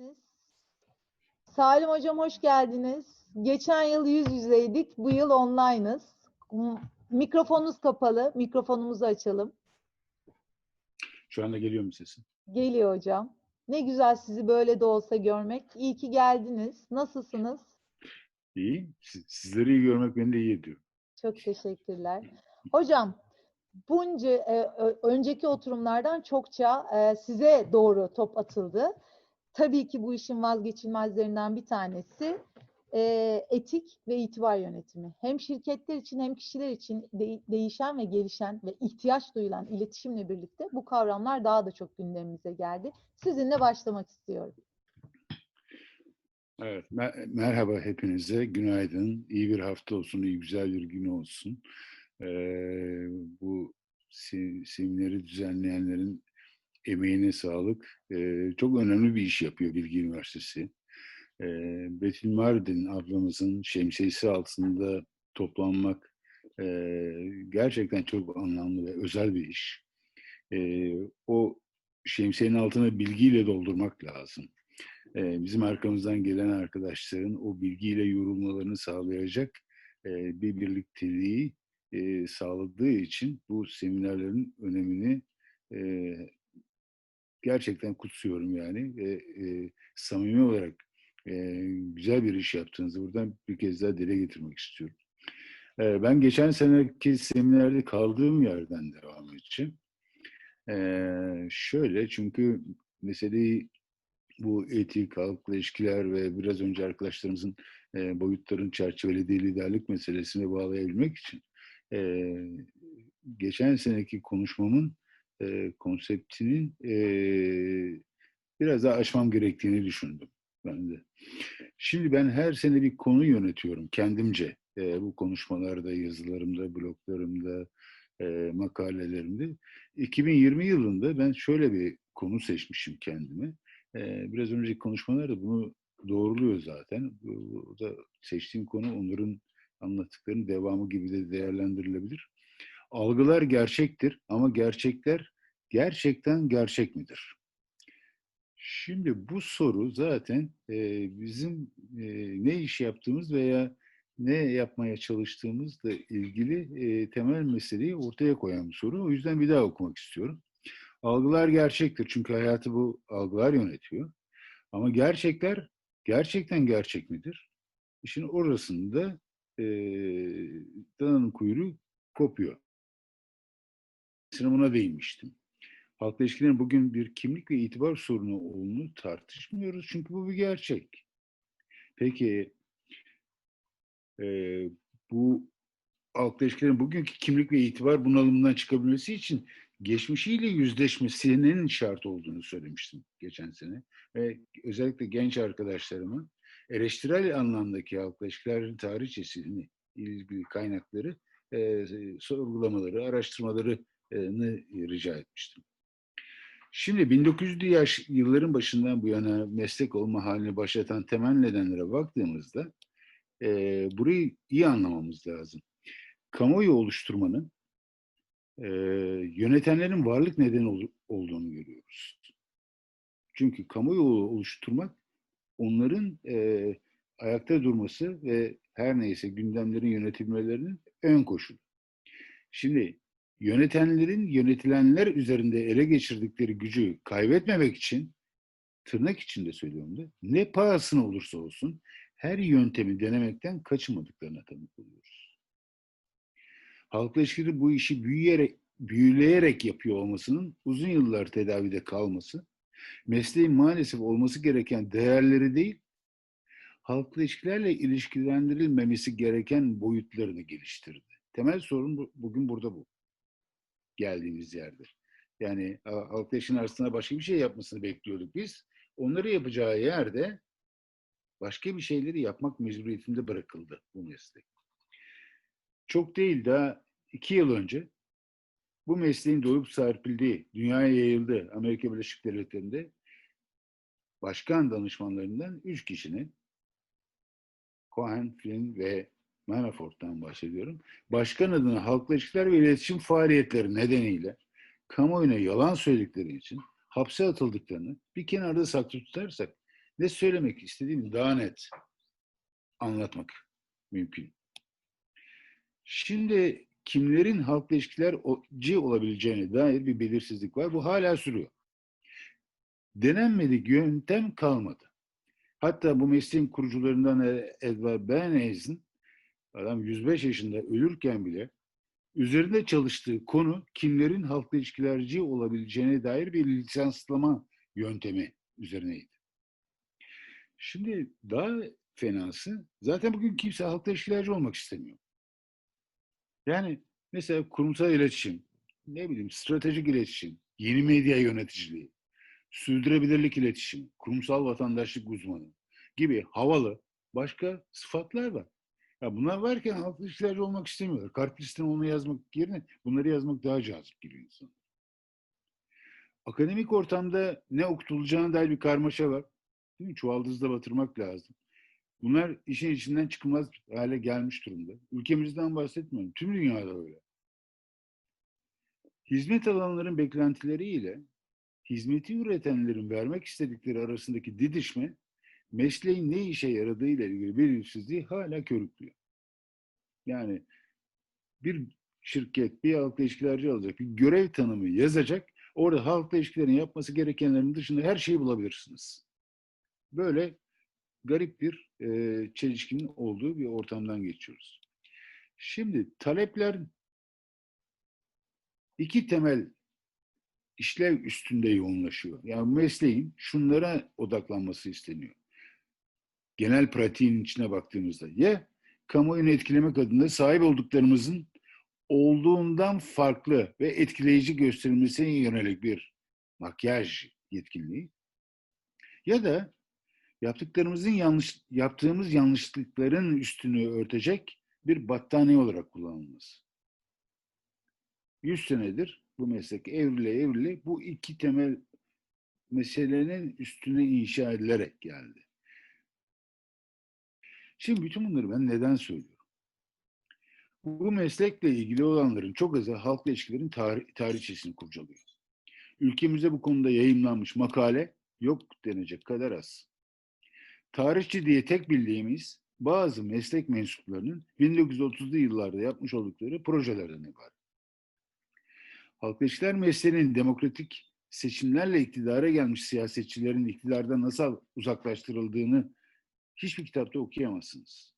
geldiniz. Salim Hocam hoş geldiniz. Geçen yıl yüz yüzeydik, bu yıl online'ız. Mikrofonunuz kapalı, mikrofonumuzu açalım. Şu anda geliyor mu sesin? Geliyor hocam. Ne güzel sizi böyle de olsa görmek. İyi ki geldiniz. Nasılsınız? İyi. Siz- Sizleri iyi görmek beni de iyi ediyor. Çok teşekkürler. Hocam, bunca e, önceki oturumlardan çokça e, size doğru top atıldı. Tabii ki bu işin vazgeçilmezlerinden bir tanesi e, etik ve itibar yönetimi. Hem şirketler için hem kişiler için de- değişen ve gelişen ve ihtiyaç duyulan iletişimle birlikte bu kavramlar daha da çok gündemimize geldi. Sizinle başlamak istiyorum. Evet. mer- merhaba hepinize. Günaydın. İyi bir hafta olsun. iyi güzel bir gün olsun. Ee, bu se- semineri düzenleyenlerin emeğine sağlık. Ee, çok önemli bir iş yapıyor Bilgi Üniversitesi. Ee, Betül Mardin ablamızın şemsiyesi altında toplanmak e, gerçekten çok anlamlı ve özel bir iş. Ee, o şemsiyenin altını bilgiyle doldurmak lazım. Ee, bizim arkamızdan gelen arkadaşların o bilgiyle yorulmalarını sağlayacak e, bir birlikteliği e, sağladığı için bu seminerlerin önemini e, gerçekten kutsuyorum yani ve e, samimi olarak e, güzel bir iş yaptığınızı buradan bir kez daha dile getirmek istiyorum. E, ben geçen seneki seminerde kaldığım yerden devam edeceğim. E, şöyle çünkü meseleyi bu etik, halkla ilişkiler ve biraz önce arkadaşlarımızın e, boyutların çerçevelediği liderlik meselesine bağlayabilmek için e, geçen seneki konuşmamın e, konseptinin e, biraz daha aşmam gerektiğini düşündüm ben de. Şimdi ben her sene bir konu yönetiyorum kendimce. E, bu konuşmalarda, yazılarımda, bloglarımda, e, makalelerimde. 2020 yılında ben şöyle bir konu seçmişim kendime. Ee, biraz önceki konuşmalar da bunu doğruluyor zaten. Bu bu da seçtiğim konu onların anlattıklarının devamı gibi de değerlendirilebilir. Algılar gerçektir ama gerçekler gerçekten gerçek midir? Şimdi bu soru zaten e, bizim e, ne iş yaptığımız veya ne yapmaya çalıştığımızla ilgili e, temel meseleyi ortaya koyan bir soru. O yüzden bir daha okumak istiyorum. Algılar gerçektir çünkü hayatı bu algılar yönetiyor. Ama gerçekler gerçekten gerçek midir? İşin orasında e, dananın kuyruğu kopuyor. Buna değinmiştim. Halkla ilişkilerin bugün bir kimlik ve itibar sorunu olduğunu tartışmıyoruz çünkü bu bir gerçek. Peki e, bu halkla ilişkilerin bugünkü kimlik ve itibar bunalımından çıkabilmesi için geçmişiyle yüzleşmesinin şart olduğunu söylemiştim geçen sene. Ve özellikle genç arkadaşlarıma eleştirel anlamdaki halkla ilişkilerin tarihçesini, ilgili kaynakları e, sorgulamaları, araştırmalarını rica etmiştim. Şimdi 1900'lü yaş, yılların başından bu yana meslek olma halini başlatan temel nedenlere baktığımızda e, burayı iyi anlamamız lazım. Kamuoyu oluşturmanın e, yönetenlerin varlık nedeni ol- olduğunu görüyoruz. Çünkü kamuoyu oluşturmak onların e, ayakta durması ve her neyse gündemlerin yönetilmelerinin ön koşulu. Şimdi yönetenlerin yönetilenler üzerinde ele geçirdikleri gücü kaybetmemek için tırnak içinde söylüyorum da ne pahasına olursa olsun her yöntemi denemekten kaçınmadıklarına tanık oluyoruz. Halkla ilişkileri bu işi büyüyerek, büyüleyerek yapıyor olmasının uzun yıllar tedavide kalması, mesleğin maalesef olması gereken değerleri değil, halkla ilişkilerle ilişkilendirilmemesi gereken boyutlarını geliştirdi. Temel sorun bu- bugün burada bu. Geldiğimiz yerde. Yani ha- halkla ilişkilerin arasında başka bir şey yapmasını bekliyorduk biz. Onları yapacağı yerde başka bir şeyleri yapmak mecburiyetinde bırakıldı bu meslek. Çok değil daha iki yıl önce bu mesleğin doğup serpildiği, dünyaya yayıldı Amerika Birleşik Devletleri'nde başkan danışmanlarından üç kişinin Cohen, Flynn ve Manafort'tan bahsediyorum. Başkan adına halkla ilişkiler ve iletişim faaliyetleri nedeniyle kamuoyuna yalan söyledikleri için hapse atıldıklarını bir kenarda saklı tutarsak ne söylemek istediğimi daha net anlatmak mümkün. Şimdi kimlerin halkla ilişkilerci olabileceğine dair bir belirsizlik var. Bu hala sürüyor. Denenmedik yöntem kalmadı. Hatta bu mesleğin kurucularından Edward Bernays'in adam 105 yaşında ölürken bile üzerinde çalıştığı konu kimlerin halkla ilişkilerci olabileceğine dair bir lisanslama yöntemi üzerineydi. Şimdi daha fenası zaten bugün kimse halkla ilişkilerci olmak istemiyor. Yani mesela kurumsal iletişim, ne bileyim stratejik iletişim, yeni medya yöneticiliği, sürdürülebilirlik iletişim, kurumsal vatandaşlık uzmanı gibi havalı başka sıfatlar var. Ya bunlar varken halkla ilişkilerci olmak istemiyorlar. Kart listene onu yazmak yerine bunları yazmak daha cazip geliyor insan. Akademik ortamda ne okutulacağına dair bir karmaşa var. Değil mi? Çuvaldızda batırmak lazım. Bunlar işin içinden çıkılmaz hale gelmiş durumda. Ülkemizden bahsetmiyorum. Tüm dünyada öyle. Hizmet alanların beklentileriyle hizmeti üretenlerin vermek istedikleri arasındaki didişme mesleğin ne işe yaradığı ile ilgili belirsizliği hala körüklüyor. Yani bir şirket bir halkla ilişkilerci alacak, bir görev tanımı yazacak, orada halkla ilişkilerin yapması gerekenlerin dışında her şeyi bulabilirsiniz. Böyle garip bir e, çelişkinin olduğu bir ortamdan geçiyoruz. Şimdi talepler iki temel işlev üstünde yoğunlaşıyor. Yani mesleğin şunlara odaklanması isteniyor. Genel pratiğin içine baktığımızda ya kamuoyunu etkilemek adına sahip olduklarımızın olduğundan farklı ve etkileyici gösterilmesine yönelik bir makyaj yetkinliği ya da yaptıklarımızın yanlış yaptığımız yanlışlıkların üstünü örtecek bir battaniye olarak kullanılması. 100 senedir bu meslek evrile evrile bu iki temel meselenin üstüne inşa edilerek geldi. Şimdi bütün bunları ben neden söylüyorum? Bu meslekle ilgili olanların çok azı halkla ilişkilerin tarih, tarihçesini kurcalıyor. Ülkemizde bu konuda yayınlanmış makale yok denecek kadar az. Tarihçi diye tek bildiğimiz bazı meslek mensuplarının 1930'lu yıllarda yapmış oldukları projelerden ibaret. Halk ilişkiler mesleğinin demokratik seçimlerle iktidara gelmiş siyasetçilerin iktidardan nasıl uzaklaştırıldığını hiçbir kitapta okuyamazsınız.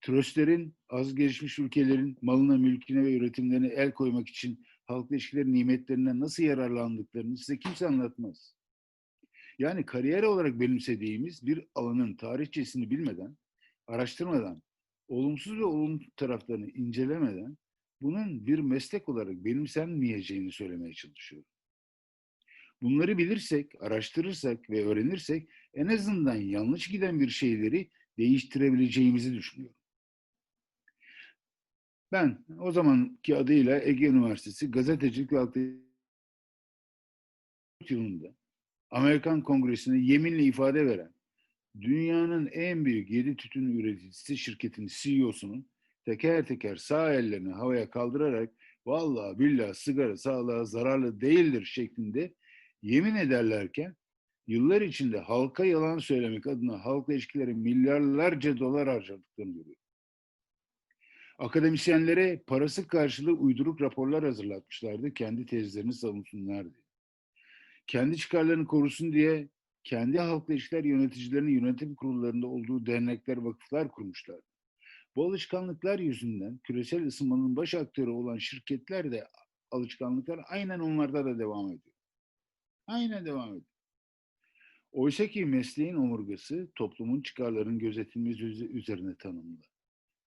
Tröstlerin, az gelişmiş ülkelerin malına, mülküne ve üretimlerine el koymak için halk ilişkileri nimetlerinden nasıl yararlandıklarını size kimse anlatmaz. Yani kariyer olarak benimsediğimiz bir alanın tarihçesini bilmeden, araştırmadan, olumsuz ve olumlu taraflarını incelemeden bunun bir meslek olarak benimsenmeyeceğini söylemeye çalışıyorum. Bunları bilirsek, araştırırsak ve öğrenirsek en azından yanlış giden bir şeyleri değiştirebileceğimizi düşünüyorum. Ben o zamanki adıyla Ege Üniversitesi Gazetecilik ve yılında Amerikan Kongresi'ne yeminle ifade veren dünyanın en büyük yedi tütün üreticisi şirketinin CEO'sunun teker teker sağ ellerini havaya kaldırarak vallahi billahi sigara sağlığa zararlı değildir şeklinde yemin ederlerken yıllar içinde halka yalan söylemek adına halkla ilişkileri milyarlarca dolar harcadıklarını görüyor. Akademisyenlere parası karşılığı uyduruk raporlar hazırlatmışlardı kendi tezlerini savunsunlar diye. Kendi çıkarlarını korusun diye kendi halkla ilişkiler yöneticilerinin yönetim kurullarında olduğu dernekler, vakıflar kurmuşlar. Bu alışkanlıklar yüzünden küresel ısınmanın baş aktörü olan şirketler de alışkanlıklar aynen onlarda da devam ediyor. Aynen devam ediyor. Oysa ki mesleğin omurgası toplumun çıkarlarının gözetilmesi üzerine tanımlı.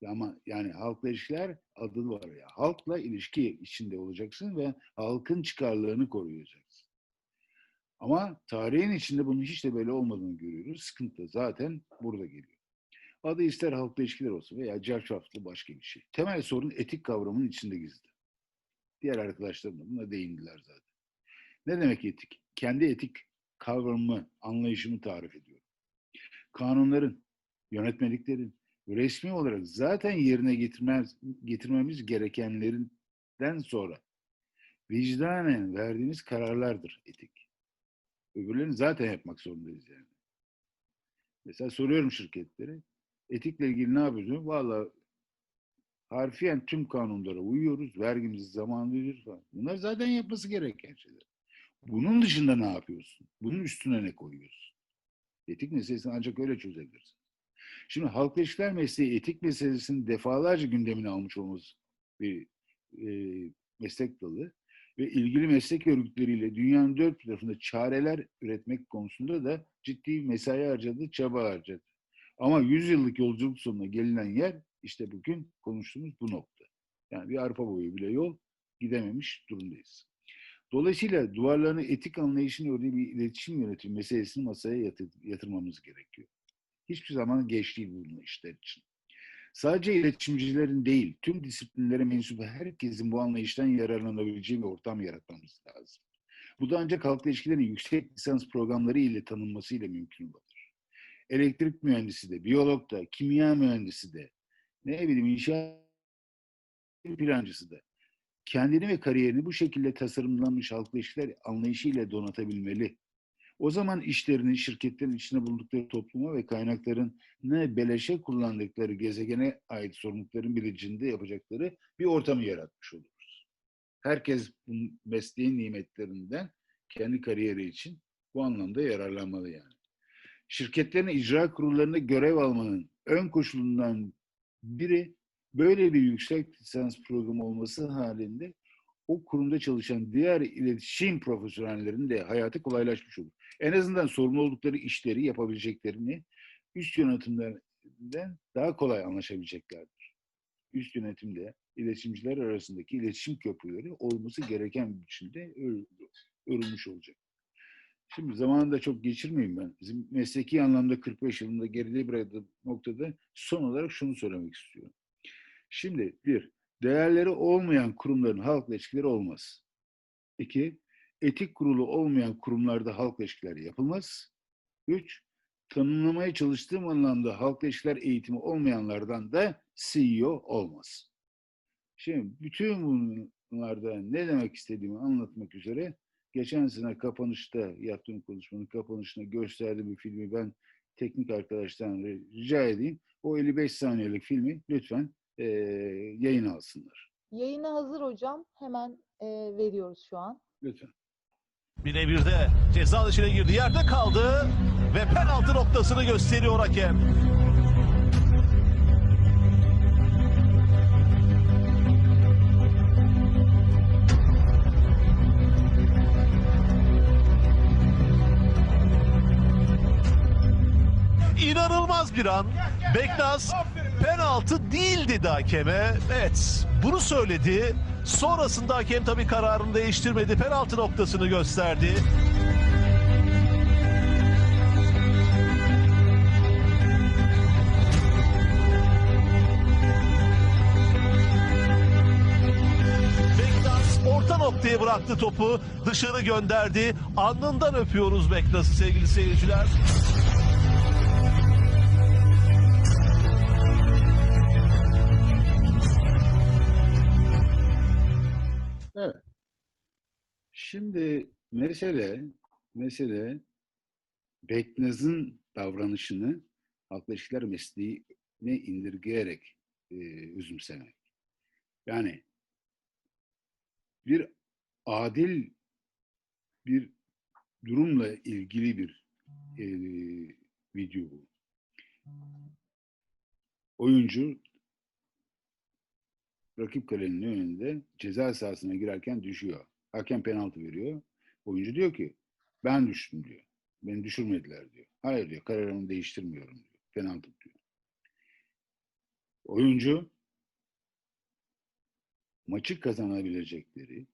Ama yani halkla ilişkiler adı var ya. Halkla ilişki içinde olacaksın ve halkın çıkarlarını koruyacaksın. Ama tarihin içinde bunun hiç de böyle olmadığını görüyoruz. Sıkıntı zaten burada geliyor. Adı ister halkla ilişkiler olsun veya carçaftlı başka bir şey. Temel sorun etik kavramının içinde gizli. Diğer arkadaşlarım da buna değindiler zaten. Ne demek etik? Kendi etik kavramımı, anlayışımı tarif ediyorum. Kanunların, yönetmeliklerin resmi olarak zaten yerine getirmez, getirmemiz gerekenlerinden sonra vicdanen verdiğimiz kararlardır etik. Öbürlerini zaten yapmak zorundayız yani. Mesela soruyorum şirketlere. Etikle ilgili ne yapıyorsunuz? Valla harfiyen tüm kanunlara uyuyoruz. Vergimizi zamanında ödüyoruz falan. Bunlar zaten yapması gereken şeyler. Bunun dışında ne yapıyorsun? Bunun üstüne ne koyuyorsun? Etik meselesini ancak öyle çözebilirsin. Şimdi halk ilişkiler mesleği etik meselesini defalarca gündemine almış olması bir e, meslek dalı ve ilgili meslek örgütleriyle dünyanın dört tarafında çareler üretmek konusunda da ciddi mesai harcadı, çaba harcadı. Ama 100 yıllık yolculuk sonuna gelinen yer işte bugün konuştuğumuz bu nokta. Yani bir arpa boyu bile yol gidememiş durumdayız. Dolayısıyla duvarlarını etik anlayışın örneği bir iletişim yönetimi meselesini masaya yatır, yatırmamız gerekiyor. Hiçbir zaman geç değil bu işler için. Sadece iletişimcilerin değil, tüm disiplinlere mensup herkesin bu anlayıştan yararlanabileceği bir ortam yaratmamız lazım. Bu da ancak halkla ilişkilerin yüksek lisans programları ile tanınmasıyla mümkün olabilir. Elektrik mühendisi de, biyolog da, kimya mühendisi de, ne bileyim inşaat plancısı da kendini ve kariyerini bu şekilde tasarımlanmış halkla ilişkiler anlayışıyla donatabilmeli. O zaman işlerini şirketlerin içinde bulundukları topluma ve kaynakların ne beleşe kullandıkları gezegene ait sorumlulukların bilincinde yapacakları bir ortamı yaratmış oluruz. Herkes bu mesleğin nimetlerinden kendi kariyeri için bu anlamda yararlanmalı yani. Şirketlerin icra kurullarında görev almanın ön koşulundan biri böyle bir yüksek lisans programı olması halinde o kurumda çalışan diğer iletişim profesyonellerinin de hayatı kolaylaşmış olur. En azından sorumlu oldukları işleri yapabileceklerini üst yönetimlerden daha kolay anlaşabileceklerdir. Üst yönetimde iletişimciler arasındaki iletişim köprüleri olması gereken biçimde örülmüş olacak. Şimdi zamanında çok geçirmeyeyim ben. Bizim mesleki anlamda 45 yılında geride bıraktığım noktada son olarak şunu söylemek istiyorum. Şimdi bir, değerleri olmayan kurumların halkla ilişkileri olmaz. İki, etik kurulu olmayan kurumlarda halkla ilişkiler yapılmaz. Üç, tanımlamaya çalıştığım anlamda halkla ilişkiler eğitimi olmayanlardan da CEO olmaz. Şimdi bütün bunlarda ne demek istediğimi anlatmak üzere geçen sene kapanışta yaptığım konuşmanın kapanışına gösterdiğim bir filmi ben teknik arkadaştan rica edeyim. O 55 saniyelik filmi lütfen e, yayın alsınlar. Yayına hazır hocam. Hemen e, veriyoruz şu an. Lütfen. Birebir de ceza dışına girdi. Yerde kaldı ve penaltı noktasını gösteriyor hakem. İnanılmaz bir an. Beknaz penaltı değil dedi hakeme. Evet bunu söyledi. Sonrasında hakem tabii kararını değiştirmedi. Penaltı noktasını gösterdi. Noktaya bıraktı topu. Dışarı gönderdi. Alnından öpüyoruz Beknaz'ı sevgili seyirciler. Şimdi mesele mesele Beknaz'ın davranışını halkla ilişkiler mesleğine indirgeyerek e, üzümsemek. Yani bir adil bir durumla ilgili bir e, video bu. Oyuncu rakip kalenin önünde ceza sahasına girerken düşüyor. Hakem penaltı veriyor. Oyuncu diyor ki ben düştüm diyor. Beni düşürmediler diyor. Hayır diyor kararımı değiştirmiyorum diyor. Penaltı diyor. Oyuncu maçı kazanabilecekleri,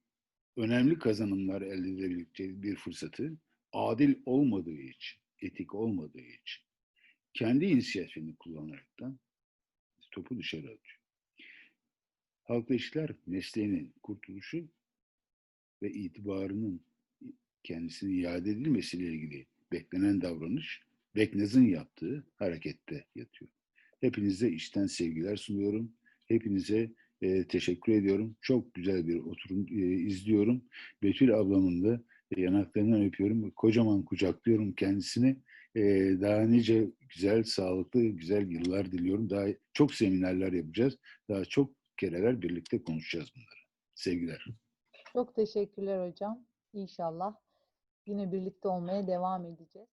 önemli kazanımlar elde edebilecekleri bir fırsatı adil olmadığı için, etik olmadığı için kendi inisiyatifini kullanaraktan topu dışarı atıyor. Halkla ilişkiler mesleğinin kurtuluşu ve itibarının kendisine iade edilmesiyle ilgili beklenen davranış Beknaz'ın yaptığı harekette yatıyor. Hepinize işten sevgiler sunuyorum. Hepinize e, teşekkür ediyorum. Çok güzel bir oturum e, izliyorum. Betül ablamın da e, yanaklarından öpüyorum. Kocaman kucaklıyorum kendisini. e, daha nice güzel, sağlıklı, güzel yıllar diliyorum. Daha çok seminerler yapacağız. Daha çok kereler birlikte konuşacağız bunları. Sevgiler. Çok teşekkürler hocam. İnşallah yine birlikte olmaya devam edeceğiz.